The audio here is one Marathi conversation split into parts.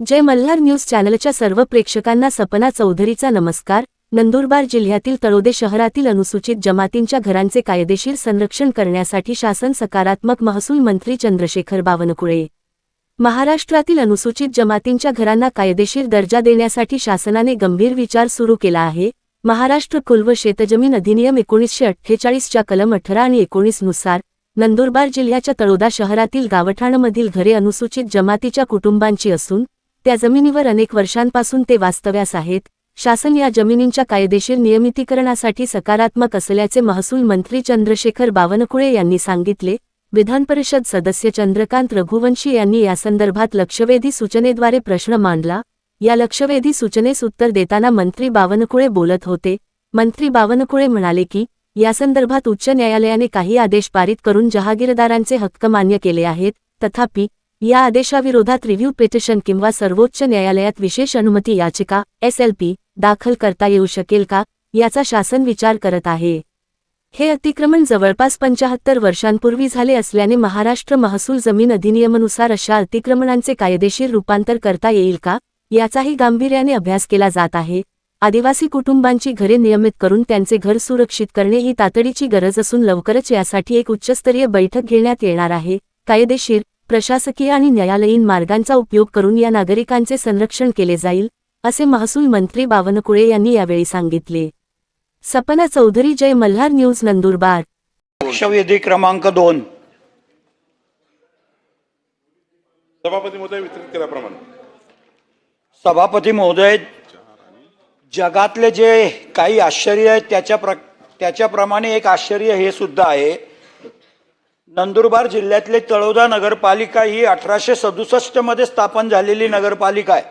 जय मल्हार न्यूज चॅनलच्या सर्व प्रेक्षकांना सपना चौधरीचा नमस्कार. नंदुरबार जिल्ह्यातील तळोदे शहरातील अनुसूचित जमातींच्या घरांचे कायदेशीर संरक्षण करण्यासाठी शासन सकारात्मक महसूल मंत्री चंद्रशेखर बावनकुळे. महाराष्ट्रातील अनुसूचित जमातींच्या घरांना कायदेशीर दर्जा देण्यासाठी शासनाने गंभीर विचार सुरू केला आहे. महाराष्ट्र कुलव शेतजमीन अधिनियम एकोणीसशे अठ्ठेचाळीसच्या कलम अठरा आणि एकोणीसनुसार नंदुरबार जिल्ह्याच्या तळोदा शहरातील गावठाणमधील घरे अनुसूचित जमातीच्या कुटुंबांची असून त्या जमिनीवर अनेक वर्षांपासून ते वास्तव्यास आहेत. शासन या जमिनींच्या कायदेशीर नियमितीकरणासाठी सकारात्मक असल्याचे महसूल मंत्री चंद्रशेखर बावनकुळे यांनी सांगितले. विधानपरिषद सदस्य चंद्रकांत रघुवंशी यांनी यासंदर्भात लक्षवेधी सूचनेद्वारे प्रश्न मांडला. या लक्षवेधी सूचनेस उत्तर देताना मंत्री बावनकुळे बोलत होते. मंत्री बावनकुळे म्हणाले की यासंदर्भात उच्च न्यायालयाने काही आदेश पारित करून जहागीरदारांचे हक्क मान्य केले आहेत. तथापि या आदेशाविरोधात रिव्ह्यू पिटिशन किंवा सर्वोच्च न्यायालयात विशेष अनुमती याचिका एसएलपी दाखल करता येऊ शकेल का याचा शासन विचार करत आहे. हे अतिक्रमण जवळपास पंचाहत्तर वर्षांपूर्वी झाले असल्याने महाराष्ट्र महसूल जमीन अधिनियमानुसार अशा अतिक्रमणांचे कायदेशीर रूपांतर करता येईल का याचाही गांभीर्याने अभ्यास केला जात आहे. आदिवासी कुटुंबांची घरे नियमित करून त्यांचे घर सुरक्षित करणे ही तातडीची गरज असून लवकरच यासाठी एक उच्चस्तरीय बैठक घेण्यात येणार आहे. कायदेशीर प्रशासकीय आणि न्यायालयीन मार्गांचा उपयोग करून या नागरिकांचे संरक्षण केले जाईल असे महसूल मंत्री बावनकुळे यांनी यावेळी सांगितले. सपना चौधरी जय मल्हार न्यूज नंदुरबार. लक्षवेधी क्रमांक दोन. सभापती महोदय वितरित केल्याप्रमाणे. सभापती महोदय जगातले जे काही आश्चर्य आहेत त्याच्या प्र त्याच्याप्रमाणे एक आश्चर्य हे सुद्धा आहे. नंदुरबार जिल्ह्यातली तळोदा नगरपालिका ही अठराशे सदुसष्टमध्ये स्थापन झालेली नगरपालिका आहे.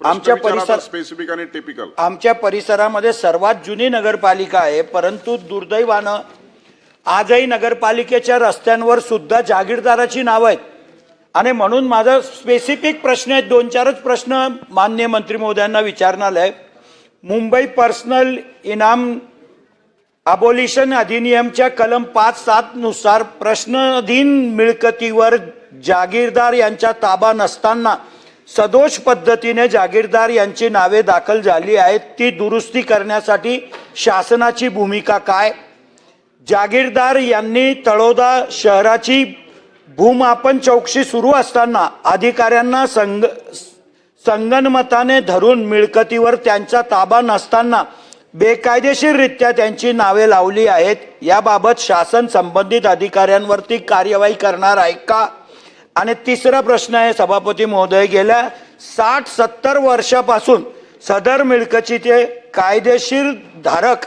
आमच्या परिसर स्पेसिफिक आणि टिपिकल आमच्या परिसरामध्ये सर्वात जुनी नगरपालिका आहे परंतु दुर्दैवानं आजही नगरपालिकेच्या रस्त्यांवर सुद्धा जागीरदाराची नावं आहेत. आणि म्हणून माझा स्पेसिफिक प्रश्न आहेत दोन चारच प्रश्न मान्य मंत्री महोदयांना विचारणार आहे. मुंबई पर्सनल इनाम अबोलिशन अधिनियमच्या कलम पाच सात नुसार प्रश्नाधीन मिळकतीवर जागीरदार यांचा ताबा नसताना सदोष पद्धतीने जागीरदार यांची नावे दाखल झाली आहेत. ती दुरुस्ती करण्यासाठी शासनाची भूमिका काय? जागीरदार यांनी तळोदा शहराची भूमापन चौकशी सुरू असताना अधिकाऱ्यांना संग संगनमताने धरून मिळकतीवर त्यांचा ताबा नसताना बेकायदेशीररित्या त्यांची नावे लावली आहेत. याबाबत शासन संबंधित अधिकाऱ्यांवरती कार्यवाही करणार आहे का? आणि तिसरा प्रश्न आहे सभापती महोदय गेल्या साठ सत्तर वर्षापासून सदर मिळकतीचे कायदेशीर धारक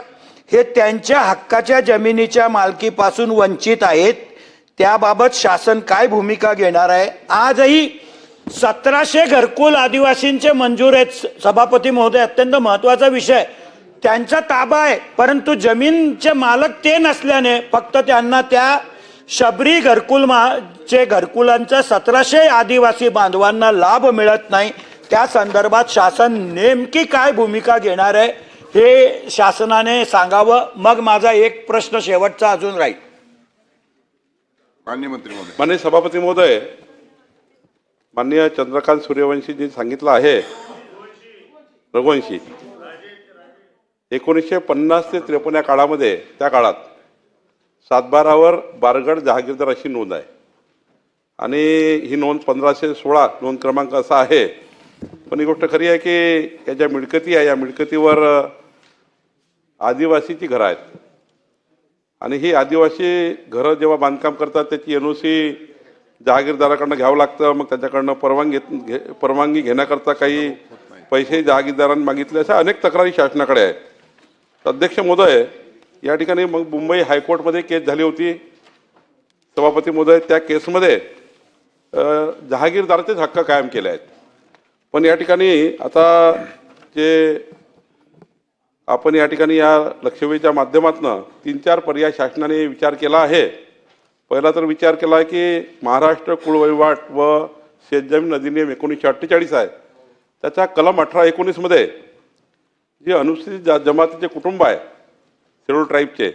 हे त्यांच्या हक्काच्या जमिनीच्या मालकीपासून वंचित आहेत. त्याबाबत शासन काय भूमिका घेणार आहे? आजही सतराशे घरकुल आदिवासींचे मंजूर आहेत. सभापती महोदय अत्यंत महत्त्वाचा विषय त्यांचा ताबा आहे. परंतु जमीनचे मालक ते नसल्याने फक्त त्यांना त्या शबरी घरकुल मा चे घरकुलांचा सतराशे आदिवासी बांधवांना लाभ मिळत नाही. त्या संदर्भात शासन नेमकी काय भूमिका घेणार आहे हे शासनाने सांगावं. मग माझा एक प्रश्न शेवटचा अजून राहील. मान्य मंत्री महोदय मान्य सभापती महोदय माननीय चंद्रकांत सूर्यवंशीजी सांगितलं आहे रघुवंशी. एकोणीसशे पन्नास ते त्रेपन्न या काळामध्ये त्या काळात सातबारावर बारगड जहागीरदार अशी नोंद आहे. आणि ही नोंद पंधराशे सोळा नोंद क्रमांक असा आहे. पण ही गोष्ट खरी आहे की या ज्या मिळकती आहे या मिळकतीवर आदिवासीची घरं आहेत. आणि ही आदिवासी घरं जेव्हा बांधकाम करतात त्याची एन ओ सी जहागीरदाराकडनं घ्यावं लागतं मग त्याच्याकडनं परवानगी घेत घे परवानगी घेण्याकरता काही पैसे जहागीरदारांनी मागितले अशा अनेक तक्रारी शासनाकडे आहेत. अध्यक्ष महोदय या ठिकाणी मग मुंबई हायकोर्टमध्ये केस झाली होती. सभापती महोदय त्या केसमध्ये जहागीरदाराचेच हक्क कायम केले आहेत. पण या ठिकाणी आता जे आपण या ठिकाणी या लक्षवेधीच्या माध्यमातून तीन चार पर्याय शासनाने विचार केला आहे. पहिला तर विचार केला आहे की महाराष्ट्र कुळवहिवाट व शेतजमीन अधिनियम एकोणीसशे अठ्ठेचाळीस आहे. त्याचा कलम अठरा एकोणीसमध्ये जे अनुसूचित जा जमातीचे कुटुंब आहे शेड्यूल ट्राईबचे.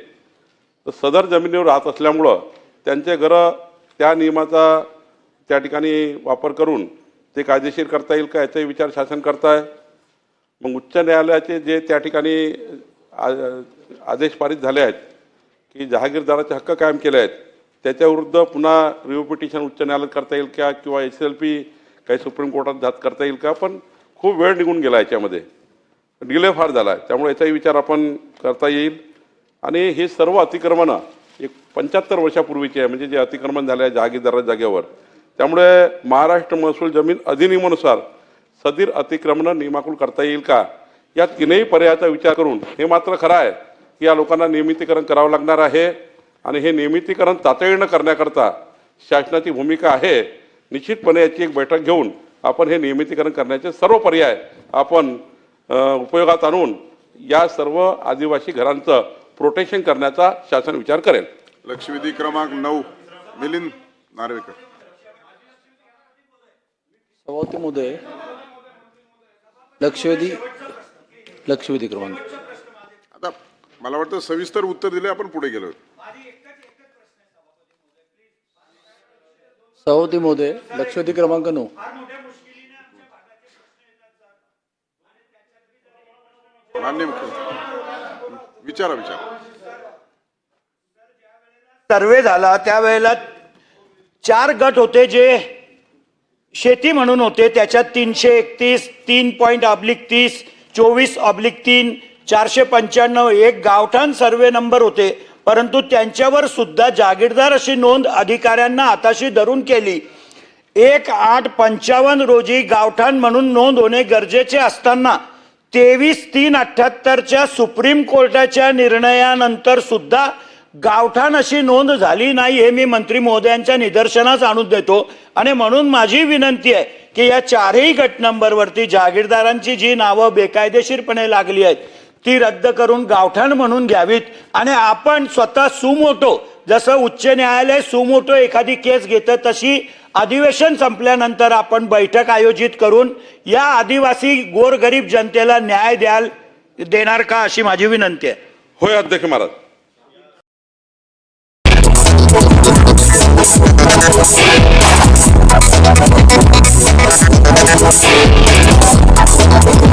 तर सदर जमिनीवर राहत असल्यामुळं त्यांचे घरं त्या नियमाचा त्या ठिकाणी वापर करून ते कायदेशीर करता येईल का याचाही विचार शासन करताय. मग उच्च न्यायालयाचे जे त्या ठिकाणी आदेश पारित झाले आहेत की जहागीरदाराचे हक्क कायम केले आहेत त्याच्याविरुद्ध पुन्हा रिव्ह्यू पिटिशन उच्च न्यायालयात करता येईल का किंवा एस एल पी काही सुप्रीम कोर्टात जात करता येईल का? पण खूप वेळ निघून गेला याच्यामध्ये. डिले फार झाला आहे. त्यामुळे याचाही विचार आपण करता येईल. आणि हे सर्व अतिक्रमणं एक पंच्याहत्तर वर्षापूर्वीची आहे. म्हणजे जे अतिक्रमण झाले आहे जहागीरदाराच्या जागेवर. त्यामुळे महाराष्ट्र महसूल जमीन अधिनियमानुसार सदीर अतिक्रमणं नियमाकुल करता येईल का? या तीनही पर्यायाचा विचार करून हे मात्र खरं आहे की या लोकांना नियमितीकरण करावं लागणार आहे. आणि हे नियमितीकरण तातडीनं करण्याकरता शासनाची भूमिका आहे. निश्चितपणे याची एक बैठक घेऊन आपण हे नियमितीकरण करण्याचे सर्व पर्याय आपण उपयोगात आणून या सर्व आदिवासी घरांचं प्रोटेक्शन करण्याचा शासन विचार करेल. लक्षवेधी क्रमांक नऊ मिलिंद नार्वेकर. सभापती महोदय लक्षवेधी लक्षवेधी क्रमांक. आता मला वाटतं सविस्तर उत्तर दिले आपण पुढे गेलो. सभापती महोदय लक्षवेधी क्रमांक नऊ. मान्य मुख्यमंत्री विचारा विचारा. सर्वे झाला त्यावेळेला चार गट होते जे शेती म्हणून होते. त्याच्यात तीनशे एकतीस तीन पॉईंट ऑब्लिक तीस चोवीस ऑब्लिक तीन चारशे पंच्याण्णव एक गावठाण सर्वे नंबर होते. परंतु त्यांच्यावर सुद्धा जागीरदार अशी नोंद अधिकाऱ्यांना हाताशी धरून केली. एक आठ पंचावन्न रोजी गावठाण म्हणून नोंद होणे गरजेचे असताना तेवीस तीन अठ्ठ्याहत्तरच्या सुप्रीम कोर्टाच्या निर्णयानंतर सुद्धा गावठाण अशी नोंद झाली नाही हे मी मंत्री महोदयांच्या निदर्शनास आणून देतो. आणि म्हणून माझी विनंती आहे की या चारही गट नंबरवरती जागीरदारांची जी नावं बेकायदेशीरपणे लागली आहेत ती रद्द करून गावठाण म्हणून घ्यावीत. आणि आपण स्वतः सुमोटो जसं उच्च न्यायालय सुमोटो एखादी केस घेतं तशी अधिवेशन संपल्यानंतर आपण बैठक आयोजित करून या आदिवासी गोरगरीब जनतेला न्याय द्याल देणार का अशी माझी विनंती आहे होय अध्यक्ष महाराज